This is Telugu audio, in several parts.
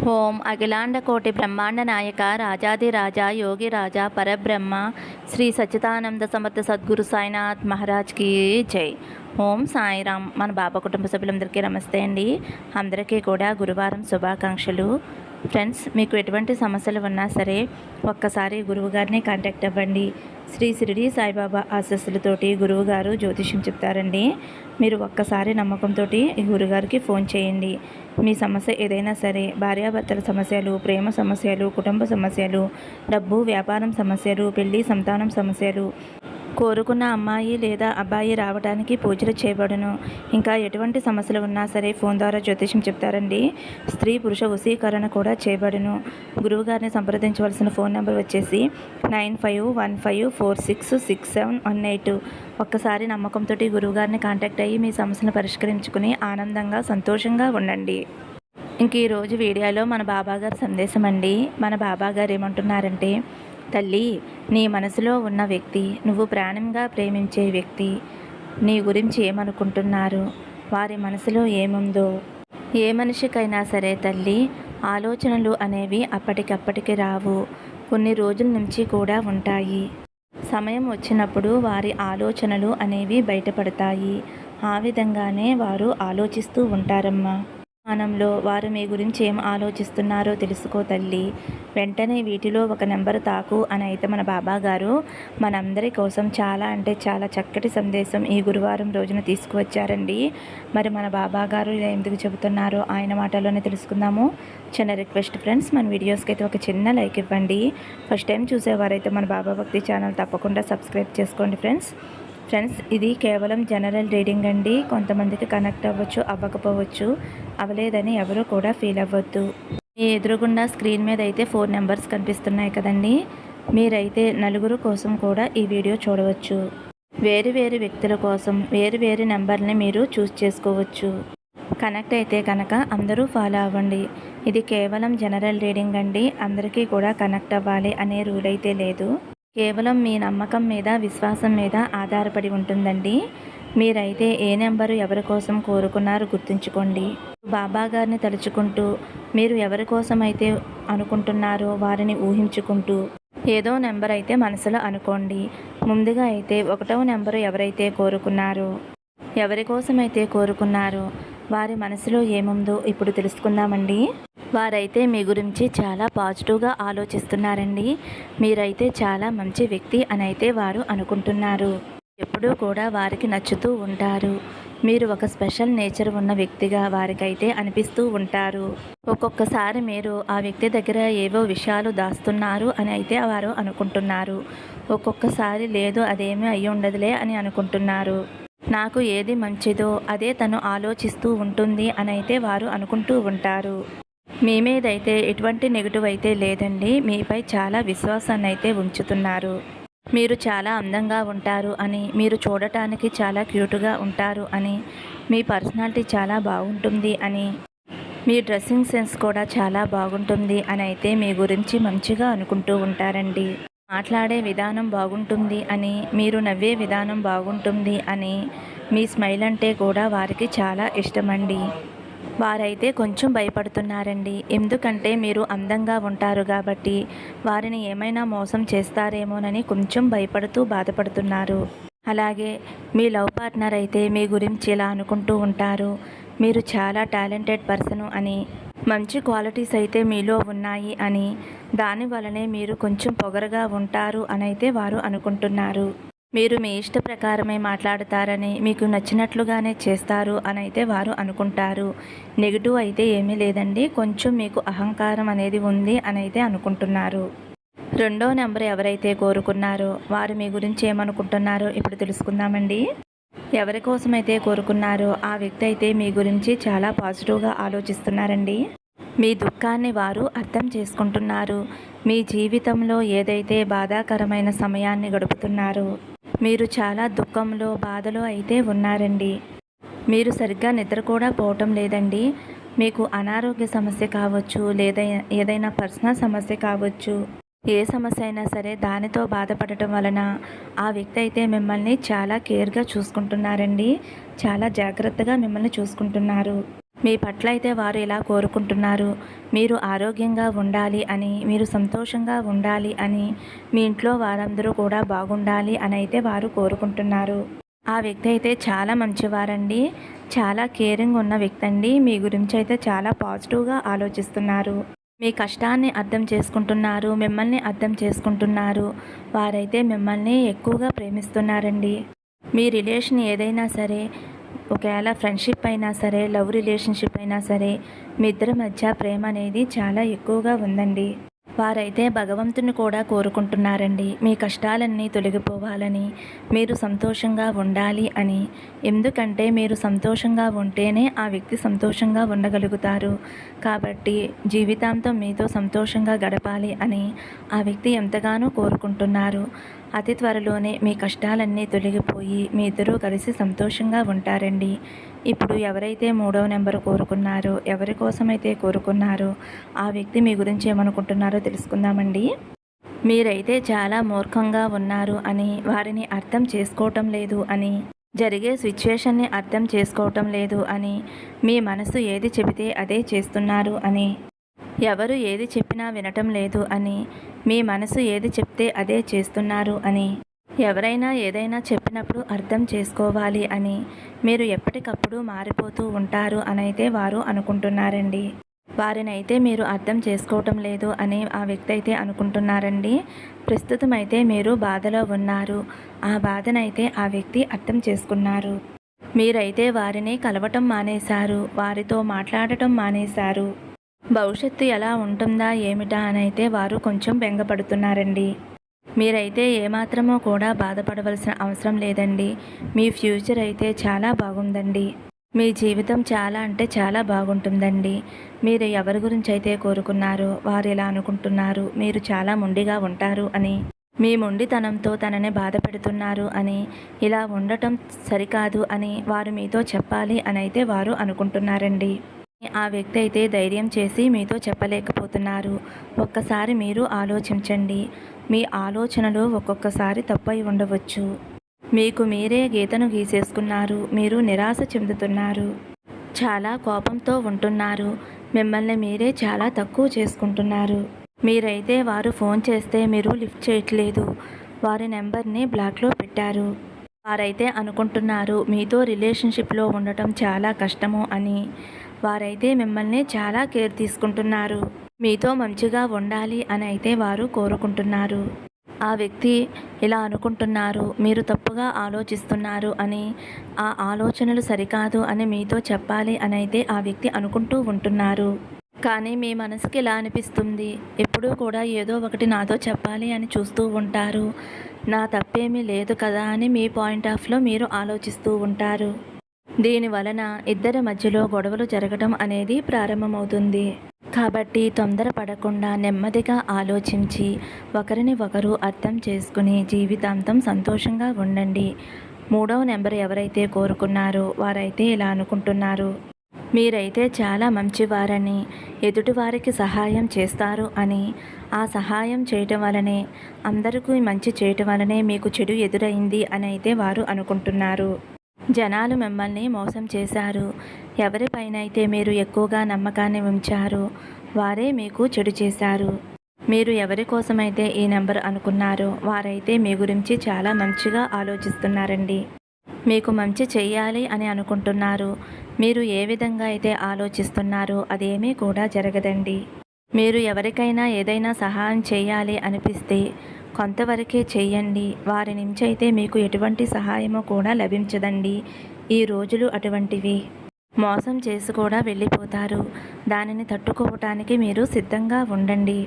ఓం అఖిలాండ కోటి బ్రహ్మాండ నాయక రాజాదిరాజా యోగి రాజా పరబ్రహ్మ శ్రీ సచ్చిదానంద సమర్థ సద్గురు సాయినాథ్ మహారాజ్కి జై. ఓం సాయిరామ్. మన బాబా కుటుంబ సభ్యులందరికీ నమస్తే అండి. అందరికీ కూడా గురువారం శుభాకాంక్షలు. ఫ్రెండ్స్ మీకు ఎటువంటి సమస్యలు ఉన్నా సరే ఒక్కసారి గురువుగారిని కాంటాక్ట్ అవ్వండి. శ్రీ షిరిడి సాయిబాబా ఆశస్సులతోటి గురువుగారు జ్యోతిష్యం చెప్తారండి. మీరు ఒక్కసారి నమ్మకంతో ఈ గురుగారికి ఫోన్ చేయండి. మీ సమస్య ఏదైనా సరే భార్యాభర్తల సమస్యలు ప్రేమ సమస్యలు కుటుంబ సమస్యలు డబ్బు వ్యాపారం సమస్యలు పెళ్ళి సంతానం సమస్యలు కోరుకున్న అమ్మాయి లేదా అబ్బాయి రావడానికి పూజలు చేయబడును. ఇంకా ఎటువంటి సమస్యలు ఉన్నా సరే ఫోన్ ద్వారా జ్యోతిషం చెప్తారండి. స్త్రీ పురుష వశీకరణ కూడా చేయబడును. గురువుగారిని సంప్రదించవలసిన ఫోన్ నెంబర్ వచ్చేసి nine five one five four six six seven one eight. ఒక్కసారి నమ్మకంతో గురువుగారిని కాంటాక్ట్ అయ్యి మీ సమస్యను పరిష్కరించుకుని ఆనందంగా సంతోషంగా ఉండండి. ఇంక ఈరోజు వీడియోలో మన బాబాగారి సందేశం అండి మన బాబాగారు ఏమంటున్నారంటే తల్లి నీ మనసులో ఉన్న వ్యక్తి నువ్వు ప్రాణంగా ప్రేమించే వ్యక్తి నీ గురించి ఏమనుకుంటున్నారు? వారి మనసులో ఏముందో? ఏ మనిషికైనా సరే తల్లి ఆలోచనలు అనేవి అప్పటికప్పటికి రావు. కొన్ని రోజుల నుంచి కూడా ఉంటాయి. సమయం వచ్చినప్పుడు వారి ఆలోచనలు అనేవి బయటపడతాయి. ఆ విధంగానే వారు ఆలోచిస్తూ ఉంటారమ్మా. స్థానంలో వారు మీ గురించి ఏం ఆలోచిస్తున్నారో తెలుసుకో తల్లి. వెంటనే వీటిలో ఒక నెంబర్ తాకు అని అయితే మన బాబా గారు మనందరి కోసం చాలా అంటే చాలా చక్కటి సందేశం ఈ గురువారం రోజున తీసుకువచ్చారండి. మరి మన బాబా గారు ఇలా ఎందుకు చెబుతున్నారో ఆయన మాటల్లోనే తెలుసుకుందాము. చిన్న రిక్వెస్ట్ ఫ్రెండ్స్ మన వీడియోస్కి అయితే ఒక చిన్న లైక్ ఇవ్వండి. ఫస్ట్ టైం చూసేవారైతే మన బాబా భక్తి ఛానల్ తప్పకుండా సబ్స్క్రైబ్ చేసుకోండి ఫ్రెండ్స్. ఫ్రెండ్స్ ఇది కేవలం జనరల్ రీడింగ్ అండి. కొంతమందికి కనెక్ట్ అవ్వచ్చు అవ్వకపోవచ్చు. అవ్వలేదని ఎవరు కూడా ఫీల్ అవ్వద్దు. మీ ఎదురుగుండా స్క్రీన్ మీద అయితే ఫోర్ నెంబర్స్ కనిపిస్తున్నాయి కదండి. మీరైతే నలుగురు కోసం కూడా ఈ వీడియో చూడవచ్చు. వేరు వేరు వ్యక్తుల కోసం వేరు వేరు నెంబర్ని మీరు చూస్ చేసుకోవచ్చు. కనెక్ట్ అయితే కనుక అందరూ ఫాలో అవ్వండి. ఇది కేవలం జనరల్ రీడింగ్ అండి. అందరికీ కూడా కనెక్ట్ అవ్వాలి అనే రూల్ అయితే లేదు. కేవలం మీ నమ్మకం మీద విశ్వాసం మీద ఆధారపడి ఉంటుందండి. మీరైతే ఏ నెంబరు ఎవరి కోసం కోరుకున్నారో గుర్తుంచుకోండి. బాబా గారిని తలుచుకుంటూ మీరు ఎవరి కోసం అయితే అనుకుంటున్నారో వారిని ఊహించుకుంటూ ఏదో నెంబర్ అయితే మనసులో అనుకోండి. ముందుగా అయితే ఒకటవ నెంబరు ఎవరైతే కోరుకున్నారో ఎవరి కోసం అయితే కోరుకున్నారో వారి మనసులో ఏముందో ఇప్పుడు తెలుసుకుందామండి. వారైతే మీ గురించి చాలా పాజిటివ్గా ఆలోచిస్తున్నారండి. మీరైతే చాలా మంచి వ్యక్తి అని అయితే వారు అనుకుంటున్నారు. ఎప్పుడూ కూడా వారికి నచ్చుతూ ఉంటారు. మీరు ఒక స్పెషల్ నేచర్ ఉన్న వ్యక్తిగా వారికైతే అనిపిస్తూ ఉంటారు. ఒక్కొక్కసారి మీరు ఆ వ్యక్తి దగ్గర ఏవో విషయాలు దాస్తున్నారు అని అయితే వారు అనుకుంటున్నారు. ఒక్కొక్కసారి లేదు అదేమీ అయ్యి ఉండదులే అని అనుకుంటున్నారు. నాకు ఏది మంచిదో అదే తను ఆలోచిస్తూ ఉంటుంది అనైతే వారు అనుకుంటూ ఉంటారు. మీ మీదైతే ఎటువంటి నెగిటివ్ అయితే లేదండి. మీపై చాలా విశ్వాసాన్ని అయితే ఉంచుతున్నారు. మీరు చాలా అందంగా ఉంటారు అని మీరు చూడటానికి చాలా క్యూట్గా ఉంటారు అని మీ పర్సనాలిటీ చాలా బాగుంటుంది అని మీ డ్రెస్సింగ్ సెన్స్ కూడా చాలా బాగుంటుంది అని అయితే మీ గురించి మంచిగా అనుకుంటూ ఉంటారండి. మాట్లాడే విధానం బాగుంటుంది అని మీరు నవ్వే విధానం బాగుంటుంది అని మీ స్మైల్ అంటే కూడా వారికి చాలా ఇష్టమండి. వారైతే కొంచెం భయపడుతున్నారండి. ఎందుకంటే మీరు అందంగా ఉంటారు కాబట్టి వారిని ఏమైనా మోసం చేస్తారేమోనని కొంచెం భయపడుతూ బాధపడుతున్నారు. అలాగే మీ లవ్ పార్ట్నర్ అయితే మీ గురించి ఇలా అనుకుంటూ ఉంటారు. మీరు చాలా టాలెంటెడ్ పర్సన్ అని మంచి క్వాలిటీస్ అయితే మీలో ఉన్నాయి అని. దాని వలనే మీరు కొంచెం పొగరగా ఉంటారు అని అయితే వారు అనుకుంటున్నారు. మీరు మీ ఇష్ట ప్రకారమే మాట్లాడతారని మీకు నచ్చినట్లుగానే చేస్తారు అని అయితే వారు అనుకుంటారు. నెగిటివ్ అయితే ఏమీ లేదండి కొంచెం మీకు అహంకారం అనేది ఉంది అని అయితే అనుకుంటున్నారు. రెండో నెంబర్ ఎవరైతే కోరుకున్నారో వారు మీ గురించి ఏమనుకుంటున్నారో ఇప్పుడు తెలుసుకుందామండి. ఎవరి కోసమైతే కోరుకున్నారో ఆ వ్యక్తి అయితే మీ గురించి చాలా పాజిటివ్గా ఆలోచిస్తున్నారండి. మీ దుఃఖాన్ని వారు అర్థం చేసుకుంటున్నారు. మీ జీవితంలో ఏదైతే బాధాకరమైన సమయాన్ని గడుపుతున్నారో మీరు చాలా దుఃఖంలో బాధలో అయితే ఉన్నారండి. మీరు సరిగ్గా నిద్ర కూడా పోవటం లేదండి. మీకు అనారోగ్య సమస్య కావచ్చు లేదా ఏదైనా పర్సనల్ సమస్య కావచ్చు ఏ సమస్య అయినా సరే దానితో బాధపడటం వలన ఆ వ్యక్తి అయితే మిమ్మల్ని చాలా కేర్గా చూసుకుంటున్నారండి. చాలా జాగ్రత్తగా మిమ్మల్ని చూసుకుంటున్నారు. మీ పట్ల అయితే వారు ఇలా కోరుకుంటున్నారు. మీరు ఆరోగ్యంగా ఉండాలి అని మీరు సంతోషంగా ఉండాలి అని మీ ఇంట్లో వారందరూ కూడా బాగుండాలి అని అయితే వారు కోరుకుంటున్నారు. ఆ వ్యక్తి అయితే చాలా మంచివారండి. చాలా కేరింగ్ ఉన్న వ్యక్తి అండి మీ గురించి అయితే చాలా పాజిటివ్గా ఆలోచిస్తున్నారు. మీ కష్టాన్ని అర్థం చేసుకుంటున్నారు. మిమ్మల్ని అర్థం చేసుకుంటున్నారు. వారైతే మిమ్మల్ని ఎక్కువగా ప్రేమిస్తున్నారండి. మీ రిలేషన్ ఏదైనా సరే ఒకవేళ ఫ్రెండ్షిప్ అయినా సరే లవ్ రిలేషన్షిప్ అయినా సరే మీ ఇద్దరి మధ్య ప్రేమ అనేది చాలా ఎక్కువగా ఉందండి. వారైతే భగవంతుని కూడా కోరుకుంటున్నారండి. మీ కష్టాలన్నీ తొలగిపోవాలని మీరు సంతోషంగా ఉండాలి అని. ఎందుకంటే మీరు సంతోషంగా ఉంటేనే ఆ వ్యక్తి సంతోషంగా ఉండగలుగుతారు. కాబట్టి జీవితాంతం మీతో సంతోషంగా గడపాలి అని ఆ వ్యక్తి ఎంతగానో కోరుకుంటున్నారు. అతి త్వరలోనే మీ కష్టాలన్నీ తొలగిపోయి మీ ఇద్దరూ కలిసి సంతోషంగా ఉంటారండి. ఇప్పుడు ఎవరైతే మూడవ నెంబర్ కోరుకున్నారో ఎవరి కోసమైతే కోరుకున్నారో ఆ వ్యక్తి మీ గురించి ఏమనుకుంటున్నారో తెలుసుకుందామండి. మీరైతే చాలా మూర్ఖంగా ఉన్నారు అని వారిని అర్థం చేసుకోవటం లేదు అని జరిగే సిచ్యువేషన్ని అర్థం చేసుకోవటం లేదు అని మీ మనసు ఏది చెబితే అదే చేస్తున్నారు అని ఎవరు ఏది చెప్పినా వినటం లేదు అని మీ మనసు ఏది చెప్తే అదే చేస్తున్నారు అని. ఎవరైనా ఏదైనా చెప్పినప్పుడు అర్థం చేసుకోవాలి అని మీరు ఎప్పటికప్పుడు మారిపోతూ ఉంటారు అనైతే వారు అనుకుంటున్నారండి. వారినైతే మీరు అర్థం చేసుకోవటం లేదు అని ఆ వ్యక్తి అయితే అనుకుంటున్నారండి. ప్రస్తుతం అయితే మీరు బాధలో ఉన్నారు. ఆ బాధనైతే ఆ వ్యక్తి అర్థం చేసుకున్నారు. మీరైతే వారిని కలవటం మానేశారు. వారితో మాట్లాడటం మానేశారు. భవిష్యత్తు ఎలా ఉంటుందా ఏమిటా అని అయితే వారు కొంచెం బెంగపడుతున్నారండి. మీరైతే ఏమాత్రమో కూడా బాధపడవలసిన అవసరం లేదండి. మీ ఫ్యూచర్ అయితే చాలా బాగుందండి. మీ జీవితం చాలా అంటే చాలా బాగుంటుందండి. మీరు ఎవరి గురించి అయితే కోరుకున్నారో వారు ఎలా అనుకుంటున్నారు మీరు చాలా మొండిగా ఉంటారు అని మీ మొండితనంతో తనని బాధ పెడుతున్నారు అని ఇలా ఉండటం సరికాదు అని వారు మీతో చెప్పాలి అని అయితే వారు అనుకుంటున్నారండి. ఆ వ్యక్తి అయితే ధైర్యం చేసి మీతో చెప్పలేకపోతున్నారు. ఒక్కసారి మీరు ఆలోచించండి. మీ ఆలోచనలు ఒక్కొక్కసారి తప్పై ఉండవచ్చు. మీకు మీరే గీతను గీసేసుకున్నారు. మీరు నిరాశ చెందుతున్నారు. చాలా కోపంతో ఉంటున్నారు. మిమ్మల్ని మీరే చాలా తక్కువ చేసుకుంటున్నారు. మీరైతే వారు ఫోన్ చేస్తే మీరు లిఫ్ట్ చేయట్లేదు. వారి నెంబర్ని బ్లాక్లో పెట్టారు. వారైతే అనుకుంటున్నారు మీతో రిలేషన్షిప్లో ఉండటం చాలా కష్టము అని. వారైతే మిమ్మల్ని చాలా కేర్ తీసుకుంటున్నారు. మీతో మంచిగా ఉండాలి అని అయితే వారు కోరుకుంటున్నారు. ఆ వ్యక్తి ఇలా అనుకుంటున్నారు మీరు తప్పుగా ఆలోచిస్తున్నారు అని ఆ ఆలోచనలు సరికాదు అని మీతో చెప్పాలి అని అయితే ఆ వ్యక్తి అనుకుంటూ ఉంటున్నారు. కానీ మీ మనసుకి ఇలా అనిపిస్తుంది? ఎప్పుడూ కూడా ఏదో ఒకటి నాతో చెప్పాలి అని చూస్తూ ఉంటారు. నా తప్పేమీ లేదు కదా అని మీ పాయింట్ ఆఫ్లో మీరు ఆలోచిస్తూ ఉంటారు. దీని వలన ఇద్దరి మధ్యలో గొడవలు జరగడం అనేది ప్రారంభమవుతుంది. కాబట్టి తొందరపడకుండా నెమ్మదిగా ఆలోచించి ఒకరిని ఒకరు అర్థం చేసుకుని జీవితాంతం సంతోషంగా ఉండండి. మూడవ నెంబర్ ఎవరైతే కోరుకున్నారో వారైతే ఇలా అనుకుంటున్నారు. మీరైతే చాలా మంచివారని ఎదుటివారికి సహాయం చేస్తారు అని. ఆ సహాయం చేయటం వలనే అందరికీ మంచి చేయటం వలనే మీకు చెడు ఎదురైంది అని అయితే వారు అనుకుంటున్నారు. జనాలు మిమ్మల్ని మోసం చేశారు. ఎవరిపైనైతే అయితే మీరు ఎక్కువగా నమ్మకాన్ని ఉంచారో వారే మీకు చెడు చేశారు. మీరు ఎవరి కోసమైతే ఈ నెంబర్ అనుకున్నారో వారైతే మీ గురించి చాలా మంచిగా ఆలోచిస్తున్నారండి. మీకు మంచి చెయ్యాలి అని అనుకుంటున్నారు. మీరు ఏ విధంగా అయితే ఆలోచిస్తున్నారో అదేమీ కూడా జరగదండి. మీరు ఎవరికైనా ఏదైనా సహాయం చేయాలి అనిపిస్తే కొంతవరకే చేయండి. వారి నుంచి అయితే మీకు ఎటువంటి సహాయము కూడా లభించదండి. ఈ రోజులు అటువంటివి. మోసం చేసి కూడా వెళ్ళిపోతారు. దానిని తట్టుకోవటానికి మీరు సిద్ధంగా ఉండండి.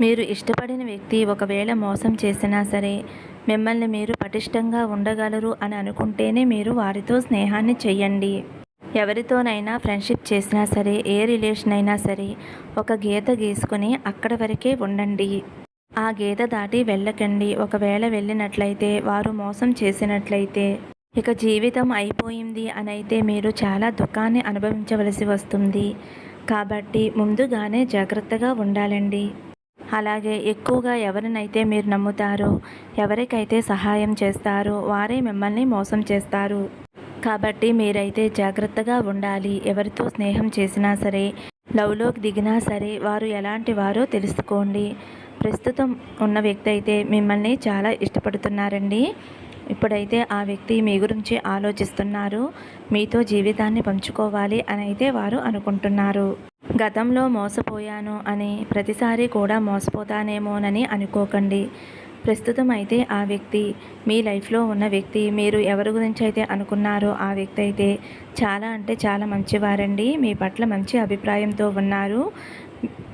మీరు ఇష్టపడిన వ్యక్తి ఒకవేళ మోసం చేసినా సరే మిమ్మల్ని మీరు పటిష్టంగా ఉండగలరు అని అనుకుంటేనే మీరు వారితో స్నేహాన్ని చేయండి ఎవరితోనైనా ఫ్రెండ్షిప్ చేసినా సరే ఏ రిలేషన్ అయినా సరే ఒక గీత గీసుకుని అక్కడ వరకే ఉండండి. ఆ గీత దాటి వెళ్ళకండి. ఒకవేళ వెళ్ళినట్లయితే వారు మోసం చేసినట్లయితే. ఇక జీవితం అయిపోయింది అని అయితే మీరు చాలా దుఃఖాన్ని అనుభవించవలసి వస్తుంది. కాబట్టి ముందుగానే జాగ్రత్తగా ఉండాలండి. అలాగే ఎక్కువగా ఎవరినైతే మీరు నమ్ముతారో ఎవరికైతే సహాయం చేస్తారో వారే మిమ్మల్ని మోసం చేస్తారు. కాబట్టి మీరైతే జాగ్రత్తగా ఉండాలి. ఎవరితో స్నేహం చేసినా సరే లవ్లోకి దిగినా సరే వారు ఎలాంటి వారో తెలుసుకోండి. ప్రస్తుతం ఉన్న వ్యక్తి అయితే మిమ్మల్ని చాలా ఇష్టపడుతున్నారండి. ఇప్పుడైతే ఆ వ్యక్తి మీ గురించి ఆలోచిస్తున్నారు. మీతో జీవితాన్ని పంచుకోవాలి అని అయితే వారు అనుకుంటున్నారు. గతంలో మోసపోయాను అని ప్రతిసారి కూడా మోసపోతానేమోనని అనుకోకండి. ప్రస్తుతం అయితే ఆ వ్యక్తి మీ లైఫ్లో ఉన్న వ్యక్తి మీరు ఎవరి గురించి అయితే అనుకున్నారో ఆ వ్యక్తి అయితే చాలా అంటే చాలా మంచివారండి. మీ పట్ల మంచి అభిప్రాయంతో ఉన్నారు.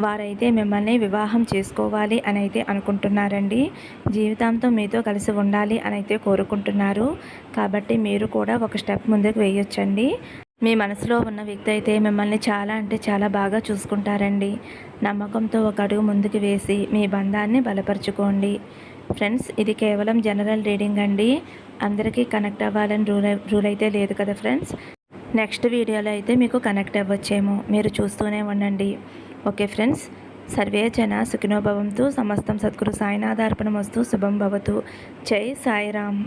వారైతే మిమ్మల్ని వివాహం చేసుకోవాలి అని అయితే అనుకుంటున్నారండి. జీవితాంతం మీతో కలిసి ఉండాలి అని అయితే కోరుకుంటున్నారు. కాబట్టి మీరు కూడా ఒక స్టెప్ ముందుకు వేయొచ్చండి. మీ మనసులో ఉన్న వ్యక్తి అయితే మిమ్మల్ని చాలా అంటే చాలా బాగా చూసుకుంటారండి. నమ్మకంతో ఒక అడుగు ముందుకు వేసి మీ బంధాన్ని బలపరుచుకోండి. ఫ్రెండ్స్ ఇది కేవలం జనరల్ రీడింగ్ అండి. అందరికీ కనెక్ట్ అవ్వాలని రూల్ రూల్ అయితే లేదు కదా ఫ్రెండ్స్? నెక్స్ట్ వీడియోలో అయితే మీకు కనెక్ట్ అవ్వచ్చేమో. మీరు చూస్తూనే ఉండండి. Okay friends. సర్వే జన సుఖినోభవంతు సమస్తం సద్గురు సాయినాథార్పణమస్తు. శుభం భవతు. జై సాయిరామ్.